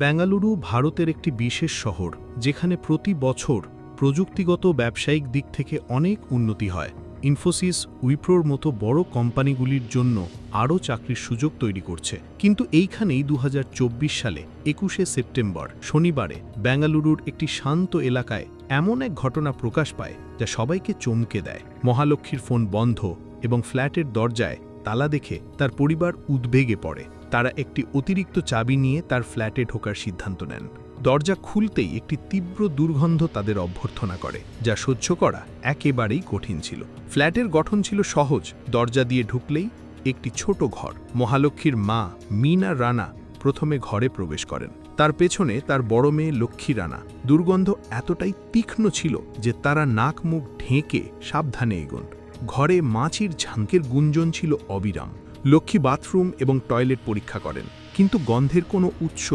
বেঙ্গালুরু ভারতের একটি বিশেষ শহর, যেখানে প্রতি বছর প্রযুক্তিগত ব্যবসায়িক দিক থেকে অনেক উন্নতি হয়। ইনফোসিস উইপ্রোর মতো বড় কোম্পানিগুলির জন্য আরও চাকরির সুযোগ তৈরি করছে। কিন্তু এইখানেই দু হাজার চব্বিশ সালে একুশে সেপ্টেম্বর, শনিবারে বেঙ্গালুরুর একটি শান্ত এলাকায় এমন এক ঘটনা প্রকাশ পায় যা সবাইকে চমকে দেয়। মহালক্ষ্মীর ফোন বন্ধ এবং ফ্ল্যাটের দরজায় তালা দেখে তার পরিবার উদ্বেগে পড়ে। তারা একটি অতিরিক্ত চাবি নিয়ে তার ফ্ল্যাটে ঢোকার সিদ্ধান্ত নেন। দরজা খুলতেই একটি তীব্র দুর্গন্ধ তাদের অভ্যর্থনা করে, যা সহ্য করা একেবারেই কঠিন ছিল। ফ্ল্যাটের গঠন ছিল সহজ, দরজা দিয়ে ঢুকলেই একটি ছোট ঘর। মহালক্ষ্মীর মা, মিনা রানা, প্রথমে ঘরে প্রবেশ করেন। তার পেছনে তার বড় মেয়ে লক্ষ্মী রানা। দুর্গন্ধ এতটাই তীক্ষ্ণ ছিল যে তারা নাক মুখ ঢেকে সাবধানে এগোন। ঘরে মাছির ঝাঁকের গুঞ্জন ছিল অবিরাম। লক্ষ্মী বাথরুম এবং টয়লেট পরীক্ষা করেন, কিন্তু গন্ধের কোনো উৎস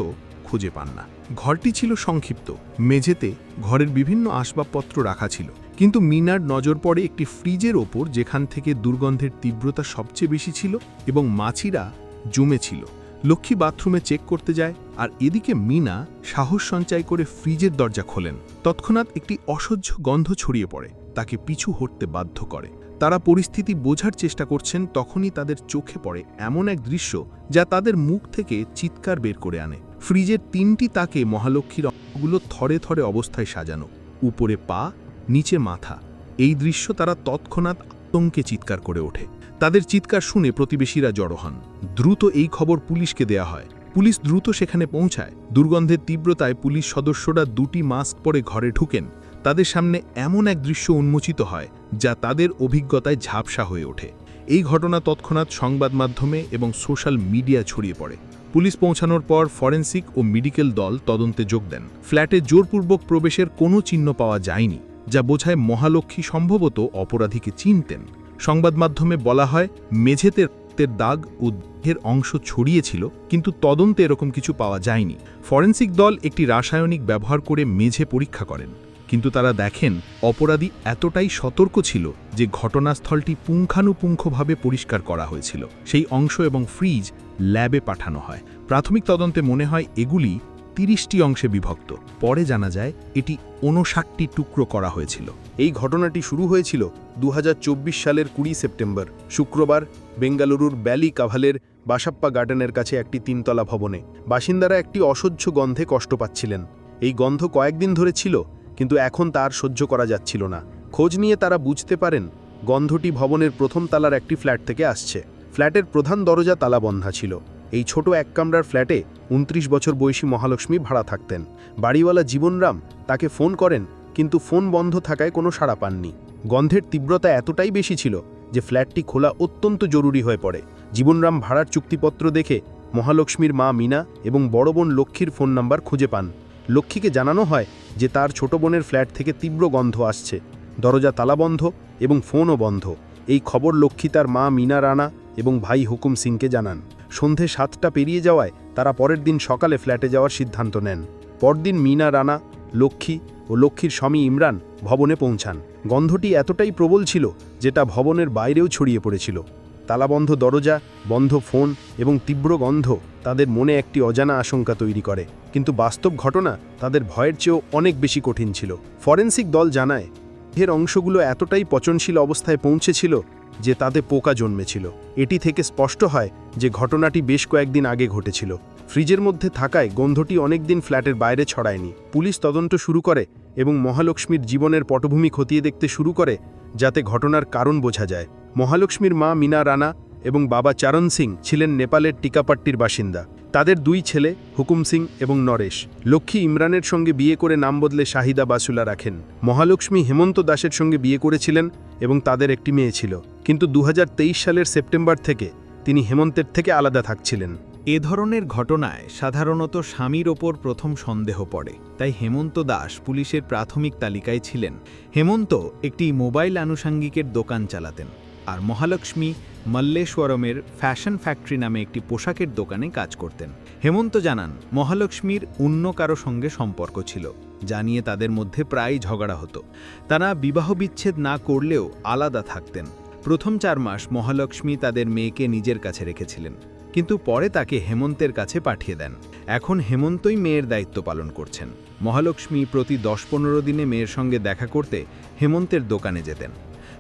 খুঁজে পান না। ঘরটি ছিল সংক্ষিপ্ত। মেঝেতে ঘরের বিভিন্ন আসবাবপত্র রাখা ছিল। কিন্তু মিনার নজর পড়ে একটি ফ্রিজের ওপর, যেখান থেকে দুর্গন্ধের তীব্রতা সবচেয়ে বেশি ছিল এবং মাছিরা জমেছিল লক্ষ্মী বাথরুমে চেক করতে যায় আর এদিকে মিনা সাহস সঞ্চয় করে ফ্রিজের দরজা খোলেন। তৎক্ষণাৎ একটি অসহ্য গন্ধ ছড়িয়ে পড়ে, তাকে পিছু হটতে বাধ্য করে। তারা পরিস্থিতি বোঝার চেষ্টা করছেন তখনই তাদের চোখে পড়ে এমন এক দৃশ্য যা তাদের মুখ থেকে চিৎকার বের করে আনে। ফ্রিজের তিনটি তাকে মহালক্ষ্মীর অঙ্গগুলো থরে থরে অবস্থায় সাজানো। উপরে পা, নিচে মাথা। এই দৃশ্য তারা তৎক্ষণাৎ আতঙ্কে চিৎকার করে ওঠে। তাদের চিৎকার শুনে প্রতিবেশীরা জড়ো হন। দ্রুত এই খবর পুলিশকে দেয়া হয়। পুলিশ দ্রুত সেখানে পৌঁছায়। দুর্গন্ধের তীব্রতায় পুলিশ সদস্যরা দুটি মাস্ক পরে ঘরে ঢুকেন। তাদের সামনে এমন এক দৃশ্য উন্মোচিত হয়, যা তাদের অভিজ্ঞতায় ঝাপসা হয়ে ওঠে। এই ঘটনা তৎক্ষণাৎ সংবাদ মাধ্যমে এবং সোশ্যাল মিডিয়া ছড়িয়ে পড়ে। পুলিশ পৌঁছানোর পর ফরেন্সিক ও মেডিকেল দল তদন্তে যোগ দেন। ফ্ল্যাটে জোরপূর্বক প্রবেশের কোনো চিহ্ন পাওয়া যায়নি, যা বোঝায় মহালক্ষ্মী সম্ভবত অপরাধীকে চিনতেন। সংবাদ মাধ্যমে বলা হয়, মেঝেতে রক্তের দাগ ও দেহের অংশ ছড়িয়েছিল, কিন্তু তদন্তে এরকম কিছু পাওয়া যায়নি। ফরেন্সিক দল একটি রাসায়নিক ব্যবহার করে মেঝে পরীক্ষা করেন। কিন্তু তারা দেখেন, অপরাধী এতটাই সতর্ক ছিল যে ঘটনাস্থলটি পুঙ্খানুপুঙ্খভাবে পরিষ্কার করা হয়েছিল। সেই অংশ এবং ফ্রিজ ল্যাবে পাঠানো হয়। প্রাথমিক তদন্তে মনে হয় এগুলি তিরিশটি অংশে বিভক্ত। পরে জানা যায়, এটি ঊনষাটটি টুকরো করা হয়েছিল। এই ঘটনাটি শুরু হয়েছিল দু হাজার চব্বিশ সালের কুড়ি সেপ্টেম্বর, শুক্রবার বেঙ্গালুরুর ব্যালি কাভালের বাসাপ্পা গার্ডেনের কাছে একটি তিনতলা ভবনে। বাসিন্দারা একটি অসহ্য গন্ধে কষ্ট পাচ্ছিলেন। এই গন্ধ কয়েকদিন ধরে ছিল কিন্তু এখন তার সহ্য করা যাচ্ছিল না। খোঁজ নিয়ে তারা বুঝতে পারেন, গন্ধটি ভবনের প্রথম তালার একটি ফ্ল্যাট থেকে আসছে। ফ্ল্যাটের প্রধান দরজা তালাবন্ধা ছিল। এই ছোট এক কামরার ফ্ল্যাটে উনত্রিশ বছর বয়সী মহালক্ষ্মী ভাড়া থাকতেন। বাড়িওয়ালা জীবনরাম তাকে ফোন করেন, কিন্তু ফোন বন্ধ থাকায় কোনো সাড়া পাননি। গন্ধের তীব্রতা এতটাই বেশি ছিল যে ফ্ল্যাটটি খোলা অত্যন্ত জরুরি হয়ে পড়ে। জীবনরাম ভাড়ার চুক্তিপত্র দেখে মহালক্ষ্মীর মা মিনা এবং বড় বোন লক্ষ্মীর ফোন নাম্বার খুঁজে পান। লক্ষ্মীকে জানানো হয় যে তার ছোট বোনের ফ্ল্যাট থেকে তীব্র গন্ধ আসছে। দরজা তালাবন্ধ এবং ফোনও বন্ধ। এই খবর লক্ষ্মী তার মা মিনা রানা এবং ভাই হুকুম সিংকে জানান। সন্ধে সাতটা পেরিয়ে যাওয়ায় তারা পরের দিন সকালে ফ্ল্যাটে যাওয়ার সিদ্ধান্ত নেন। পরদিন মিনা রানা, লক্ষ্মী ও লক্ষ্মীর স্বামী ইমরান ভবনে পৌঁছান। গন্ধটি এতটাই প্রবল ছিল যেটা ভবনের বাইরেও ছড়িয়ে পড়েছিল। তালাবন্ধ দরজা, বন্ধ ফোন এবং তীব্র গন্ধ তাদের মনে একটি অজানা আশঙ্কা তৈরি করে। কিন্তু বাস্তব ঘটনা তাদের ভয়ের চেয়েও অনেক বেশি কঠিন ছিল। ফরেন্সিক দল জানায়, এর অংশগুলো এতটাই পচনশীল অবস্থায় পৌঁছেছিল যে তাতে পোকা জন্মেছিল। এটি থেকে স্পষ্ট হয় যে ঘটনাটি বেশ কয়েকদিন আগে ঘটেছিল। ফ্রিজের মধ্যে থাকায় গন্ধটি অনেকদিন ফ্ল্যাটের বাইরে ছড়ায়নি। পুলিশ তদন্ত শুরু করে এবং মহালক্ষ্মীর জীবনের পটভূমি খতিয়ে দেখতে শুরু করে যাতে ঘটনার কারণ বোঝা যায়। মহালক্ষ্মীর মা মিনা রানা এবং বাবা চারণ সিং ছিলেন নেপালের টিকাপাট্টির বাসিন্দা। তাদের দুই ছেলে, হুকুম সিং এবং নরেশ। লক্ষ্মী ইমরানের সঙ্গে বিয়ে করে নাম বদলে শাহিদা বাসুলা রাখেন। মহালক্ষ্মী হেমন্ত দাসের সঙ্গে বিয়ে করেছিলেন এবং তাদের একটি মেয়ে ছিল। কিন্তু দু হাজার তেইশ সালের সেপ্টেম্বর থেকে তিনি হেমন্তের থেকে আলাদা থাকছিলেন। এ ধরনের ঘটনায় সাধারণত স্বামীর ওপর প্রথম সন্দেহ পড়ে। তাই হেমন্ত দাস পুলিশের প্রাথমিক তালিকায় ছিলেন। হেমন্ত একটি মোবাইল আনুষাঙ্গিকের দোকান চালাতেন আর মহালক্ষ্মী মল্লেশ্বরমের ফ্যাশন ফ্যাক্টরি নামে একটি পোশাকের দোকানে কাজ করতেন। হেমন্ত জানান, মহালক্ষ্মীর অন্য কারও সঙ্গে সম্পর্ক ছিল, যা নিয়ে তাদের মধ্যে প্রায় ঝগড়া হতো। তারা বিবাহ বিচ্ছেদ না করলেও আলাদা থাকতেন। প্রথম চার মাস মহালক্ষ্মী তাদের মেয়েকে নিজের কাছে রেখেছিলেন। কিন্তু পরে তাকে হেমন্তের কাছে পাঠিয়ে দেন। এখন হেমন্তই মেয়ের দায়িত্ব পালন করছেন। মহালক্ষ্মী প্রতি দশ পনেরো দিনে মেয়ের সঙ্গে দেখা করতে হেমন্তের দোকানে যেতেন।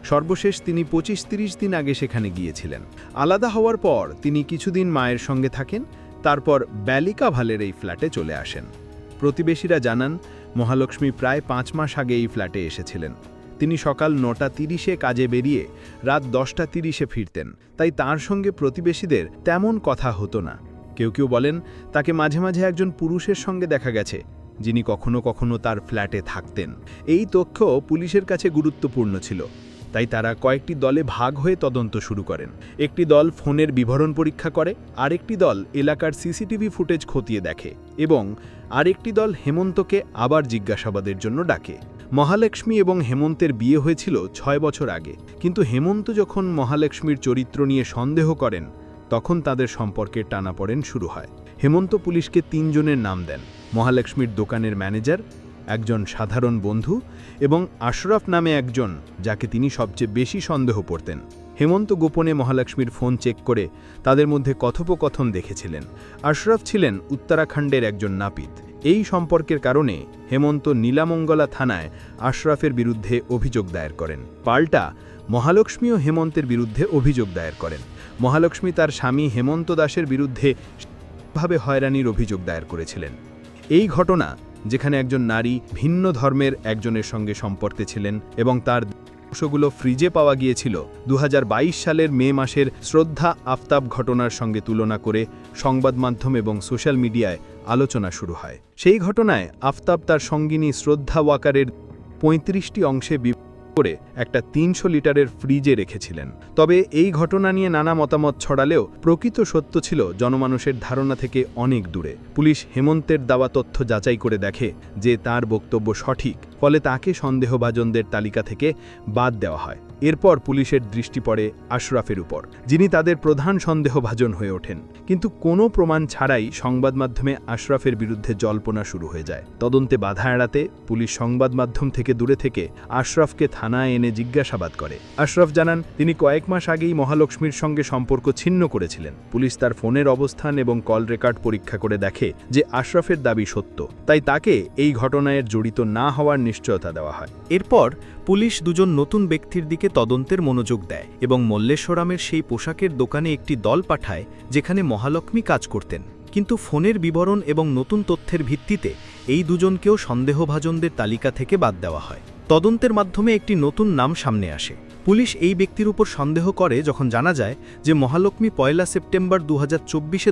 সর্বশেষ তিনি পঁচিশ তিরিশ দিন আগে সেখানে গিয়েছিলেন। আলাদা হওয়ার পর তিনি কিছুদিন মায়ের সঙ্গে থাকেন, তারপর ব্যালিকা ভালের এই ফ্ল্যাটে চলে আসেন। প্রতিবেশীরা জানান, মহালক্ষ্মী প্রায় পাঁচ মাস আগে এই ফ্ল্যাটে এসেছিলেন। তিনি সকাল নটা তিরিশে কাজে বেরিয়ে রাত দশটা তিরিশে ফিরতেন। তাই তার সঙ্গে প্রতিবেশীদের তেমন কথা হতো না। কেউ কেউ বলেন, তাকে মাঝে মাঝে একজন পুরুষের সঙ্গে দেখা গেছে, যিনি কখনো কখনো তার ফ্ল্যাটে থাকতেন। এই তথ্য পুলিশের কাছে গুরুত্বপূর্ণ ছিল। তাই তারা কয়েকটি দলে ভাগ হয়ে তদন্ত শুরু করেন। একটি দল ফোনের বিবরণ পরীক্ষা করে, আরেকটি দল এলাকার সিসিটিভি ফুটেজ খতিয়ে দেখে এবং আরেকটি দল হেমন্তকে আবার জিজ্ঞাসাবাদের জন্য ডাকে। মহালক্ষ্মী এবং হেমন্তের বিয়ে হয়েছিল ছয় বছর আগে। কিন্তু হেমন্ত যখন মহালক্ষ্মীর চরিত্র নিয়ে সন্দেহ করেন, তখন তাদের সম্পর্কে টানাপড়েন শুরু হয়। হেমন্ত পুলিশকে তিনজনের নাম দেন, মহালক্ষ্মীর দোকানের ম্যানেজার, একজন সাধারণ বন্ধু এবং আশরাফ নামে একজন, যাকে তিনি সবচেয়ে বেশি সন্দেহ করতেন হেমন্ত গোপনে মহালক্ষ্মীর ফোন চেক করে তাদের মধ্যে কথোপকথন দেখেছিলেন। আশরাফ ছিলেন উত্তরাখণ্ডের একজন নাপিত। এই সম্পর্কের কারণে হেমন্ত নীলামঙ্গলা থানায় আশরাফের বিরুদ্ধে অভিযোগ দায়ের করেন। পাল্টা মহালক্ষ্মী ও হেমন্তের বিরুদ্ধে অভিযোগ দায়ের করেন। মহালক্ষ্মী তার স্বামী হেমন্ত দাসের বিরুদ্ধে ভাবে হয়রানির অভিযোগ দায়ের করেছিলেন। এই ঘটনা, যেখানে একজন নারী ভিন্ন ধর্মের একজনের সঙ্গে সম্পর্কে ছিলেন এবং তার অংশগুলো ফ্রিজে পাওয়া গিয়েছিল দু হাজার বাইশ সালের মে মাসের শ্রদ্ধা আফতাব ঘটনার সঙ্গে তুলনা করে সংবাদ মাধ্যম এবং সোশ্যাল মিডিয়ায় আলোচনা শুরু হয়। সেই ঘটনায় আফতাব তার সঙ্গিনী শ্রদ্ধা ওয়াকারের পঁয়ত্রিশটি অংশে করে একটা তিনশো লিটারের ফ্রিজে রেখেছিলেন। তবে এই ঘটনা নিয়ে নানা মতামত ছড়ালেও প্রকৃত সত্য ছিল জনমানুষের ধারণা থেকে অনেক দূরে। পুলিশ হেমন্তের দাওয়া তথ্য যাচাই করে দেখে যে তার বক্তব্য সঠিক। ফলে তাকে সন্দেহভাজনদের তালিকা থেকে বাদ দেওয়া হয়। এরপর পুলিশের দৃষ্টি পড়ে আশরাফের উপর, যিনি তাদের প্রধান সন্দেহভাজন হয়ে ওঠেন। কিন্তু কোনো প্রমাণ ছাড়াই সংবাদ মাধ্যমে আশরাফের বিরুদ্ধে জল্পনা শুরু হয়ে যায়। তদন্তে বাধা এড়াতে পুলিশ সংবাদ মাধ্যম থেকে দূরে থেকে আশরাফকে থানায় এনে জিজ্ঞাসাবাদ করে। আশরাফ জানান, তিনি কয়েক মাস আগেই মহালক্ষ্মীর সঙ্গে সম্পর্ক ছিন্ন করেছিলেন। পুলিশ তার ফোনের অবস্থান এবং কল রেকর্ড পরীক্ষা করে দেখে যে আশরাফের দাবি সত্য। তাই তাকে এই ঘটনায় জড়িত না হওয়ার নিশ্চয়তা দেওয়া হয়। এরপর পুলিশ দুজন নতুন ব্যক্তির দিকে তদন্তের মনোযোগ দেয় এবং মল্লেশ্বরামের সেই পোশাকের দোকানে একটি দল পাঠায়, যেখানে মহালক্ষ্মী কাজ করতেন। কিন্তু ফোনের বিবরণ এবং নতুন তথ্যের ভিত্তিতে এই দুজনকেও সন্দেহভাজনদের তালিকা থেকে বাদ দেওয়া হয়। তদন্তের মাধ্যমে একটি নতুন নাম সামনে আসে। পুলিশ এই ব্যক্তির উপর সন্দেহ করে যখন জানা যায় যে মহালক্ষ্মী পয়লা সেপ্টেম্বর দু হাজার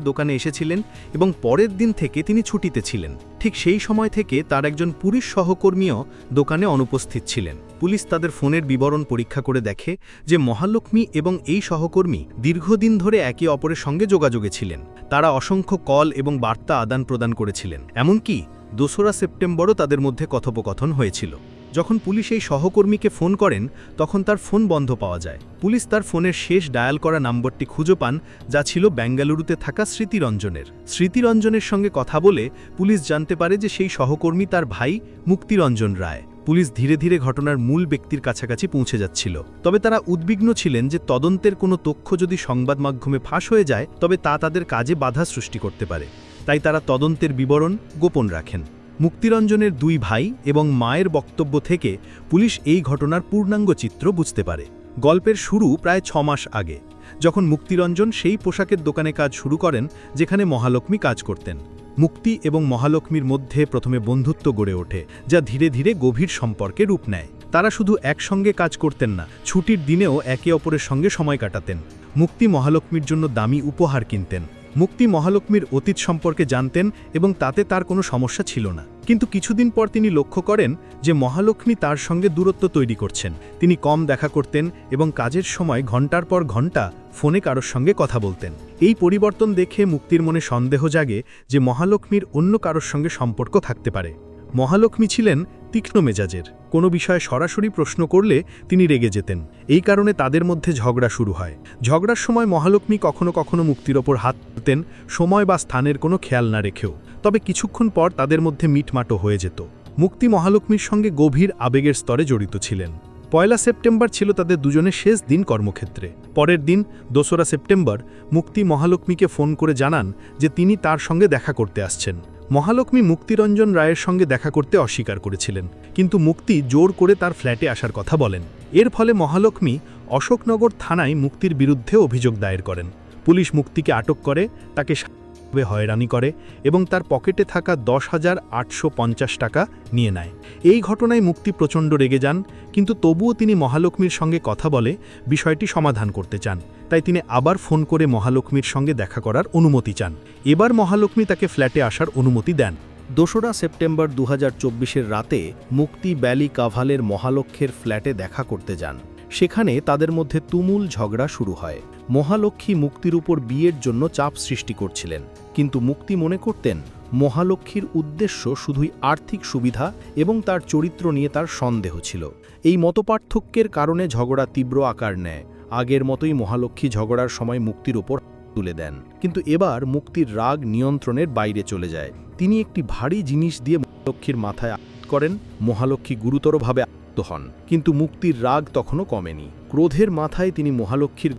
দোকানে এসেছিলেন এবং পরের দিন থেকে তিনি ছুটিতে ছিলেন। ঠিক সেই সময় থেকে তার একজন পুলিশ সহকর্মীও দোকানে অনুপস্থিত ছিলেন। পুলিশ তাদের ফোনের বিবরণ পরীক্ষা করে দেখে যে মহালক্ষ্মী এবং এই সহকর্মী দীর্ঘদিন ধরে একে অপরের সঙ্গে যোগাযোগে ছিলেন। তারা অসংখ্য কল এবং বার্তা আদান প্রদান করেছিলেন। এমনকি দোসরা সেপ্টেম্বরও তাদের মধ্যে কথোপকথন হয়েছিল। যখন পুলিশ এই সহকর্মীকে ফোন করেন, তখন তার ফোন বন্ধ পাওয়া যায়। পুলিশ তার ফোনের শেষ ডায়াল করা নম্বরটি খুঁজে পান, যা ছিল বেঙ্গালুরুতে থাকা স্মৃতিরঞ্জনের। স্মৃতিরঞ্জনের সঙ্গে কথা বলে পুলিশ জানতে পারে যে সেই সহকর্মী তার ভাই মুক্তিরঞ্জন রায়। পুলিশ ধীরে ধীরে ঘটনার মূল ব্যক্তির কাছাকাছি পৌঁছে যাচ্ছিল। তবে তারা উদ্বিগ্ন ছিলেন যে তদন্তের কোনো তথ্য যদি সংবাদ মাধ্যমে ফাঁস হয়ে যায়, তবে তা তাদের কাজে বাধা সৃষ্টি করতে পারে। তাই তারা তদন্তের বিবরণ গোপন রাখেন। মুক্তিরঞ্জনের দুই ভাই এবং মায়ের বক্তব্য থেকে পুলিশ এই ঘটনার পূর্ণাঙ্গ চিত্র বুঝতে পারে। গল্পের শুরু প্রায় ছ মাস আগে, যখন মুক্তিরঞ্জন সেই পোশাকের দোকানে কাজ শুরু করেন, যেখানে মহালক্ষ্মী কাজ করতেন। মুক্তি এবং মহালক্ষ্মীর মধ্যে প্রথমে বন্ধুত্ব গড়ে ওঠে, যা ধীরে ধীরে গভীর সম্পর্কে রূপ নেয়। তারা শুধু একসঙ্গে কাজ করতেন না, ছুটির দিনেও একে অপরের সঙ্গে সময় কাটাতেন। মুক্তি মহালক্ষ্মীর জন্য দামি উপহার কিনতেন। মুক্তি মহালক্ষ্মীর অতীত সম্পর্কে জানতেন এবং তাতে তার কোনো সমস্যা ছিল না। কিন্তু কিছুদিন পর তিনি লক্ষ্য করেন যে মহালক্ষ্মী তার সঙ্গে দূরত্ব তৈরি করছেন। তিনি কম দেখা করতেন এবং কাজের সময় ঘণ্টার পর ঘণ্টা ফোনে কারোর সঙ্গে কথা বলতেন। এই পরিবর্তন দেখে মুক্তির মনে সন্দেহ জাগে যে মহালক্ষ্মীর অন্য কারোর সঙ্গে সম্পর্ক থাকতে পারে। মহালক্ষ্মী ছিলেন তীক্ষ্ণ মেজাজের। কোনো বিষয়ে সরাসরি প্রশ্ন করলে তিনি রেগে যেতেন। এই কারণে তাদের মধ্যে ঝগড়া শুরু হয়। ঝগড়ার সময় মহালক্ষ্মী কখনো কখনো মুক্তির ওপর হাত তুলতেন, সময় বা স্থানের কোনো খেয়াল না রেখেও। তবে কিছুক্ষণ পর তাদের মধ্যে মিটমাটো হয়ে যেত। মুক্তি মহালক্ষ্মীর সঙ্গে গভীর আবেগের স্তরে জড়িত ছিলেন। পয়লা সেপ্টেম্বর ছিল তাদের দুজনের শেষ দিন কর্মক্ষেত্রে। পরের দিন, দোসরা সেপ্টেম্বর, মুক্তি মহালক্ষ্মীকে ফোন করে জানান যে তিনি তার সঙ্গে দেখা করতে আসছেন। মহালক্ষ্মী মুক্তিরঞ্জন রায়ের সঙ্গে দেখা করতে অস্বীকার করেছিলেন। কিন্তু মুক্তি জোর করে তার ফ্ল্যাটে আসার কথা বলেন। এর ফলে মহালক্ষ্মী অশোকনগর থানায় মুক্তির বিরুদ্ধে অভিযোগ দায়ের করেন। পুলিশ মুক্তিকে আটক করে, তাকে হয়রানি করে এবং তার পকেটে থাকা দশ হাজার আটশো পঞ্চাশ টাকা নিয়ে নেয়। এই ঘটনায় মুক্তি প্রচণ্ড রেগে যান, কিন্তু তবুও তিনি মহালক্ষ্মীর সঙ্গে কথা বলে বিষয়টি সমাধান করতে চান। তাই তিনি আবার ফোন করে মহালক্ষ্মীর সঙ্গে দেখা করার অনুমতি চান। এবার মহালক্ষ্মী তাকে ফ্ল্যাটে আসার অনুমতি দেন। দোসরা সেপ্টেম্বর দু হাজার রাতে মুক্তি ব্যালি কাভালের মহালক্ষ্যের ফ্ল্যাটে দেখা করতে যান। সেখানে তাদের মধ্যে তুমুল ঝগড়া শুরু হয়। মহালক্ষ্মী মুক্তির উপর বিয়ের জন্য চাপ সৃষ্টি করছিলেন। কিন্তু মুক্তি মনে করতেন, মহালক্ষ্মীর উদ্দেশ্য শুধুই আর্থিক সুবিধা এবং তার চরিত্র নিয়ে তার সন্দেহ ছিল। এই মতপার্থক্যের কারণে ঝগড়া তীব্র আকার নেয়। আগের মতোই মহালক্ষ্মী ঝগড়ার সময় মুক্তির ওপর তুলে দেন। কিন্তু এবার মুক্তির রাগ নিয়ন্ত্রণের বাইরে চলে যায়। তিনি একটি ভারী জিনিস দিয়ে মহালক্ষ্মীর মাথায় আঘাত করেন, মহালক্ষ্মী গুরুতরভাবে আহত হন। কিন্তু মুক্তির রাগ তখনও কমেনি। ক্রোধের মাথায় তিনি মহালক্ষ্মীর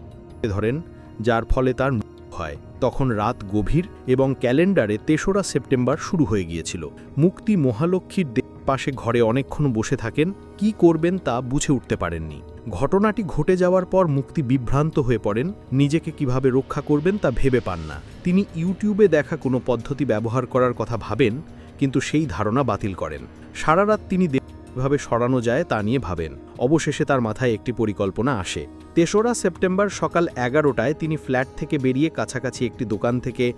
ধরেন, যার ফলে তার হয়। তখন রাত গভীর এবং ক্যালেন্ডারে তেসরা সেপ্টেম্বর শুরু হয়ে গিয়েছিল। মুক্তি মহালক্ষ্মীর দে- পাশে ঘরে অনেকক্ষণ বসে থাকেন, কি করবেন তা বুঝে উঠতে পারেননি। ঘটনাটি ঘটে যাওয়ার পর মুক্তি বিভ্রান্ত হয়ে পড়েন, নিজেকে কীভাবে রক্ষা করবেন তা ভেবে পান না। তিনি ইউটিউবে দেখা কোনো পদ্ধতি ব্যবহার করার কথা ভাবেন, কিন্তু সেই ধারণা বাতিল করেন। সারা রাত তিনি দে- কীভাবে সরানো যায় তা নিয়ে ভাবেন। অবশেষে তার মাথায় একটি পরিকল্পনা আসে। তেসরা সেপ্টেম্বর সকাল এগারোটায় তিনি ফ্ল্যাট থেকে বেরিয়ে কাছাকাছি একটি দোকান থেকে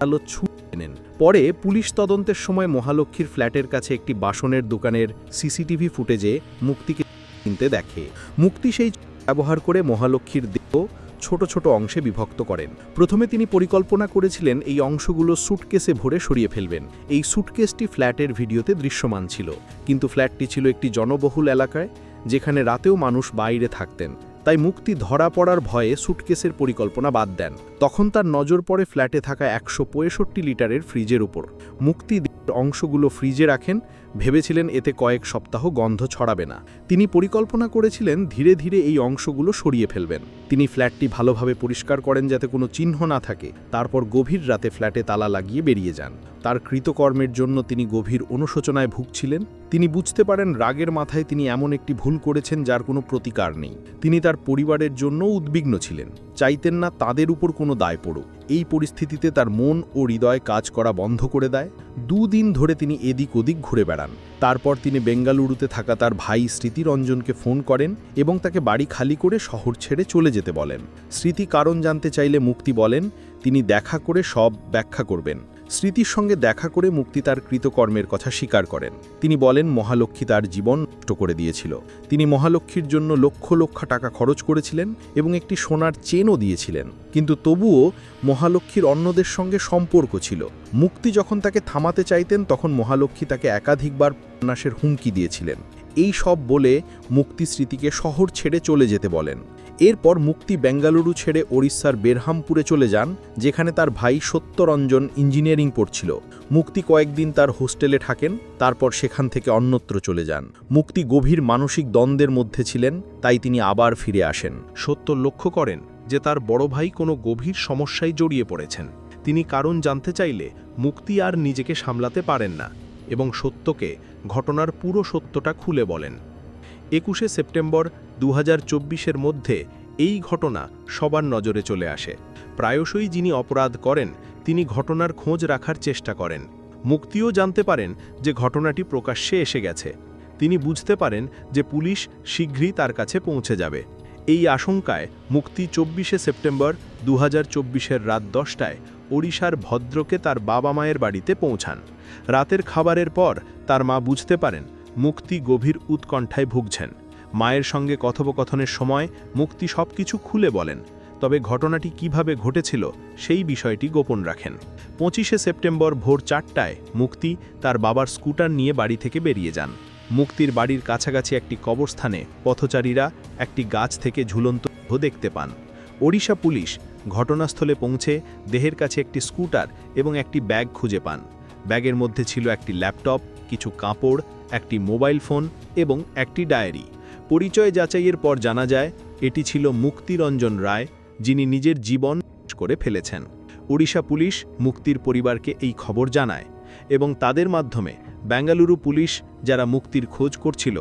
আলো ছুটে নেন। পরে পুলিশ তদন্তের সময় মহালক্ষ্মীর ফ্ল্যাটের কাছে একটি বাসনের দোকানের সিসিটিভি ফুটেজে মুক্তিকে কিনতে দেখে। মুক্তি সেই ব্যবহার করে মহালক্ষ্মীর দেহ ছোট ছোট অংশে বিভক্ত করেন। প্রথমে তিনি পরিকল্পনা করেছিলেন এই অংশগুলো সুটকেসে ভরে সরিয়ে ফেলবেন। এই সুটকেসটি ফ্ল্যাটের ভিডিওতে দৃশ্যমান ছিল। কিন্তু ফ্ল্যাটটি ছিল একটি জনবহুল এলাকায়, যেখানে রাতেও মানুষ বাইরে থাকতেন। তাই মুক্তি ধরা পড়ার ভয়ে সুটকেসের পরিকল্পনা বাদ দেন। তখন তার নজর পড়ে ফ্ল্যাটে থাকা একশো পঁয়ষট্টি লিটারের ফ্রিজের উপর। মুক্তি অংশগুলো ফ্রিজে রাখেন ভেবেছিলেন এতে কয়েক সপ্তাহ গন্ধ ছড়াবে না। তিনি পরিকল্পনা করেছিলেন ধীরে ধীরে এই অংশগুলো সরিয়ে ফেলবেন। তিনি ফ্ল্যাটটি ভালোভাবে পরিষ্কার করেন যাতে কোনো চিহ্ন না থাকে। তারপর গভীর রাতে ফ্ল্যাটে তালা লাগিয়ে বেরিয়ে যান। তার কৃতকর্মের জন্য তিনি গভীর অনুশোচনায় ভুগছিলেন। তিনি বুঝতে পারেন রাগের মাথায় তিনি এমন একটি ভুল করেছেন যার কোনো প্রতিকার নেই। তিনি তার পরিবারের জন্য উদ্বিগ্ন ছিলেন। চাইতেন না তাদের উপর কোনো দায় পড়ুক। এই পরিস্থিতিতে তার মন ও হৃদয় কাজ করা বন্ধ করে দেয়। দুদিন ধরে তিনি এদিক ওদিক ঘুরে বেড়ান। তারপর তিনি বেঙ্গালুরুতে থাকা তার ভাই স্মৃতিরঞ্জনকে ফোন করেন এবং তাকে বাড়ি খালি করে শহর ছেড়ে চলে যেতে বলেন। স্মৃতি কারণ জানতে চাইলে মুক্তি বলেন, তিনি দেখা করে সব ব্যাখ্যা করবেন। স্মৃতির সঙ্গে দেখা করে মুক্তি তার কৃতকর্মের কথা স্বীকার করেন। তিনি বলেন, মহালক্ষ্মী তার জীবন নষ্ট করে দিয়েছিল। তিনি মহালক্ষ্মীর জন্য লক্ষ লক্ষ টাকা খরচ করেছিলেন এবং একটি সোনার চেনও দিয়েছিলেন। কিন্তু তবুও মহালক্ষ্মীর অন্যদের সঙ্গে সম্পর্ক ছিল। মুক্তি যখন তাকে থামাতে চাইতেন, তখন মহালক্ষ্মী তাকে একাধিকবার উপন্যাসের হুমকি দিয়েছিলেন। এই সব বলে মুক্তি স্মৃতিকে শহর ছেড়ে চলে যেতে বলেন। এরপর মুক্তি বেঙ্গালুরু ছেড়ে ওড়িশার বেরহামপুরে চলে যান, যেখানে তার ভাই সত্যরঞ্জন ইঞ্জিনিয়ারিং পড়ছিল। মুক্তি কয়েকদিন তার হোস্টেলে থাকেন, তারপর সেখান থেকে অন্যত্র চলে যান। মুক্তি গভীর মানসিক দ্বন্দ্বের মধ্যে ছিলেন, তাই তিনি আবার ফিরে আসেন। সত্য লক্ষ্য করেন যে তার বড় ভাই কোনো গভীর সমস্যায় জড়িয়ে পড়েছেন। তিনি কারণ জানতে চাইলে মুক্তি আর নিজেকে সামলাতে পারেন না এবং সত্যকে ঘটনার পুরো সত্যটা খুলে বলেন। একুশে সেপ্টেম্বর দু হাজার মধ্যে এই ঘটনা সবার নজরে চলে আসে। প্রায়শই যিনি অপরাধ করেন, তিনি ঘটনার খোঁজ রাখার চেষ্টা করেন। মুক্তিও জানতে পারেন যে ঘটনাটি প্রকাশ্যে এসে গেছে। তিনি বুঝতে পারেন যে পুলিশ শীঘ্রই তার কাছে পৌঁছে যাবে। এই আশঙ্কায় মুক্তি চব্বিশে সেপ্টেম্বর দু হাজার রাত দশটায় ওড়িশার ভদ্রকে তার বাবা মায়ের বাড়িতে পৌঁছান। রাতের খাবারের পর তার মা বুঝতে পারেন মুক্তি গভীর উৎকণ্ঠায় ভুগছেন। মায়ের সঙ্গে কথোপকথনের সময় মুক্তি সবকিছু খুলে বলেন, তবে ঘটনাটি কীভাবে ঘটেছিল সেই বিষয়টি গোপন রাখেন। পঁচিশে সেপ্টেম্বর ভোর চারটায় মুক্তি তার বাবার স্কুটার নিয়ে বাড়ি থেকে বেরিয়ে যান। মুক্তির বাড়ির কাছাকাছি একটি কবরস্থানে পথচারীরা একটি গাছ থেকে ঝুলন্ত দেখতে পান। ওড়িশা পুলিশ ঘটনাস্থলে পৌঁছে দেহের কাছে একটি স্কুটার এবং একটি ব্যাগ খুঁজে পান। ব্যাগের মধ্যে ছিল একটি ল্যাপটপ, কিছু কাপড়, একটি মোবাইল ফোন এবং একটি ডায়েরি। পরিচয় যাচাইয়ের পর জানা যায়, এটি ছিল মুক্তিরঞ্জন রায়, যিনি নিজের জীবন করে ফেলেছেন। ওড়িশা পুলিশ মুক্তির পরিবারকে এই খবর জানায় এবং তাদের মাধ্যমে বেঙ্গালুরু পুলিশ যারা মুক্তির খোঁজ করছিল,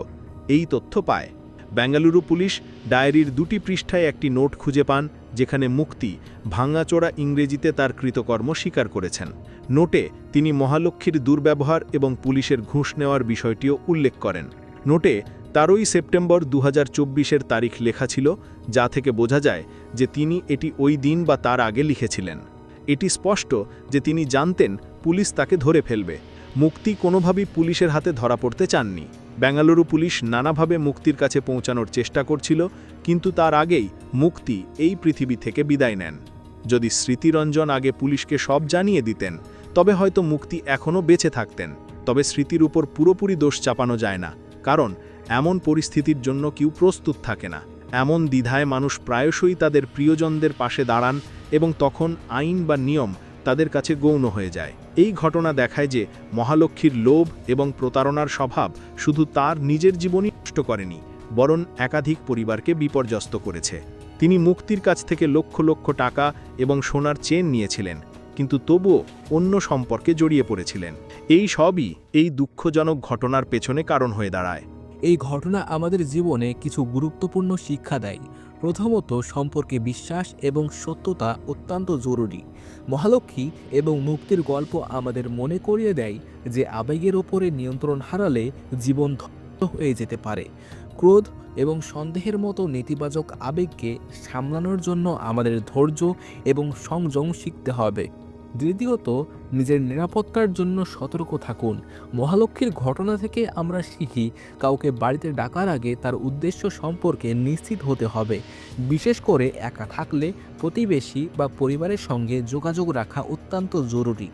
এই তথ্য পায়। বেঙ্গালুরু পুলিশ ডায়েরির দুটি পৃষ্ঠায় একটি নোট খুঁজে পান, যেখানে মুক্তি ভাঙাচোরা ইংরেজিতে তার কৃতকর্ম স্বীকার করেছেন। নোটে তিনি মহালক্ষ্মীর দুর্ব্যবহার এবং পুলিশের ঘুষ নেওয়ার বিষয়টিও উল্লেখ করেন। নোটে তেরোই সেপ্টেম্বর দু হাজার তারিখ লেখা ছিল, যা থেকে বোঝা যায় যে তিনি এটি ওই দিন বা তার আগে লিখেছিলেন। এটি স্পষ্ট যে তিনি জানতেন পুলিশ তাকে ধরে ফেলবে। মুক্তি কোনোভাবেই পুলিশের হাতে ধরা পড়তে চাননি। বেঙ্গালুরু পুলিশ নানাভাবে মুক্তির কাছে পৌঁছানোর চেষ্টা করছিল, কিন্তু তার আগেই মুক্তি এই পৃথিবী থেকে বিদায় নেন। যদি স্মৃতিরঞ্জন আগে পুলিশকে সব জানিয়ে দিতেন, তবে হয়তো মুক্তি এখনও বেঁচে থাকতেন। তবে স্মৃতির উপর পুরোপুরি দোষ চাপানো যায় না, কারণ এমন পরিস্থিতির জন্য কেউ প্রস্তুত থাকে না। এমন দ্বিধায় মানুষ প্রায়শই তাদের প্রিয়জনদের পাশে দাঁড়ান এবং তখন আইন বা নিয়ম তাদের কাছে গৌণ হয়ে যায়। এই ঘটনা দেখায় যে মহালক্ষ্মীর লোভ এবং প্রতারণার স্বভাব শুধু তার নিজের জীবনই নষ্ট করেনি, বরং একাধিক পরিবারকে বিপর্যস্ত করেছে। তিনি মুক্তির কাছ থেকে লক্ষ লক্ষ টাকা এবং সোনার চেন নিয়েছিলেন, কিন্তু তবুও অন্য সম্পর্কে জড়িয়ে পড়েছিলেন। এই সবই এই দুঃখজনক ঘটনার পেছনে কারণ হয়ে দাঁড়ায়। এই ঘটনা আমাদের জীবনে কিছু গুরুত্বপূর্ণ শিক্ষা দেয়। প্রথমত, সম্পর্কে বিশ্বাস এবং সত্যতা অত্যন্ত জরুরি। মহালক্ষ্মী এবং মুক্তির গল্প আমাদের মনে করিয়ে দেয় যে আবেগের ওপরে নিয়ন্ত্রণ হারালে জীবন হয়ে যেতে পারে। ক্রোধ এবং সন্দেহের মতো নেতিবাচক আবেগকে সামলানোর জন্য আমাদের ধৈর্য এবং সংযম শিখতে হবে। দ্বিতীয়ত, নিজের নিরাপত্তার জন্য সতর্ক থাকুন। মহালক্ষ্মীর ঘটনা থেকে আমরা শিখি, কাউকে বাড়িতে ডাকার আগে তার উদ্দেশ্য সম্পর্কে নিশ্চিত হতে হবে। বিশেষ করে একা থাকলে প্রতিবেশী বা পরিবারের সঙ্গে যোগাযোগ রাখা অত্যন্ত জরুরি।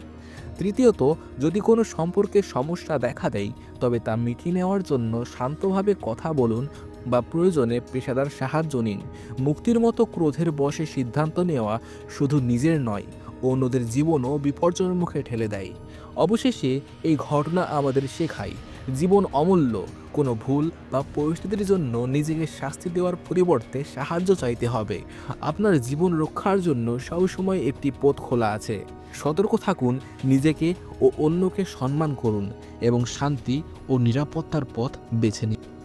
তৃতীয়ত, যদি কোনো সম্পর্কে সমস্যা দেখা দেয়, তবে তা মিটিয়ে নেওয়ার জন্য শান্তভাবে কথা বলুন বা প্রয়োজনে পেশাদার সাহায্য নিন। মুক্তির মতো ক্রোধের বশে সিদ্ধান্ত নেওয়া শুধু নিজের নয় অন্যদের জীবনও বিপর্যয়ের মুখে ঠেলে দেয়। অবশেষে এই ঘটনা আমাদের শেখায়, জীবন অমূল্য, কোনো ভুল বা পরিস্থিতির জন্য নিজেকে শাস্তি দেওয়ার পরিবর্তে সাহায্য চাইতে হবে। আপনার জীবন রক্ষার জন্য সবসময় একটি পথ খোলা আছে। সতর্ক থাকুন, নিজেকে ও অন্যকে সম্মান করুন এবং শান্তি ও নিরাপত্তার পথ বেছে নিন।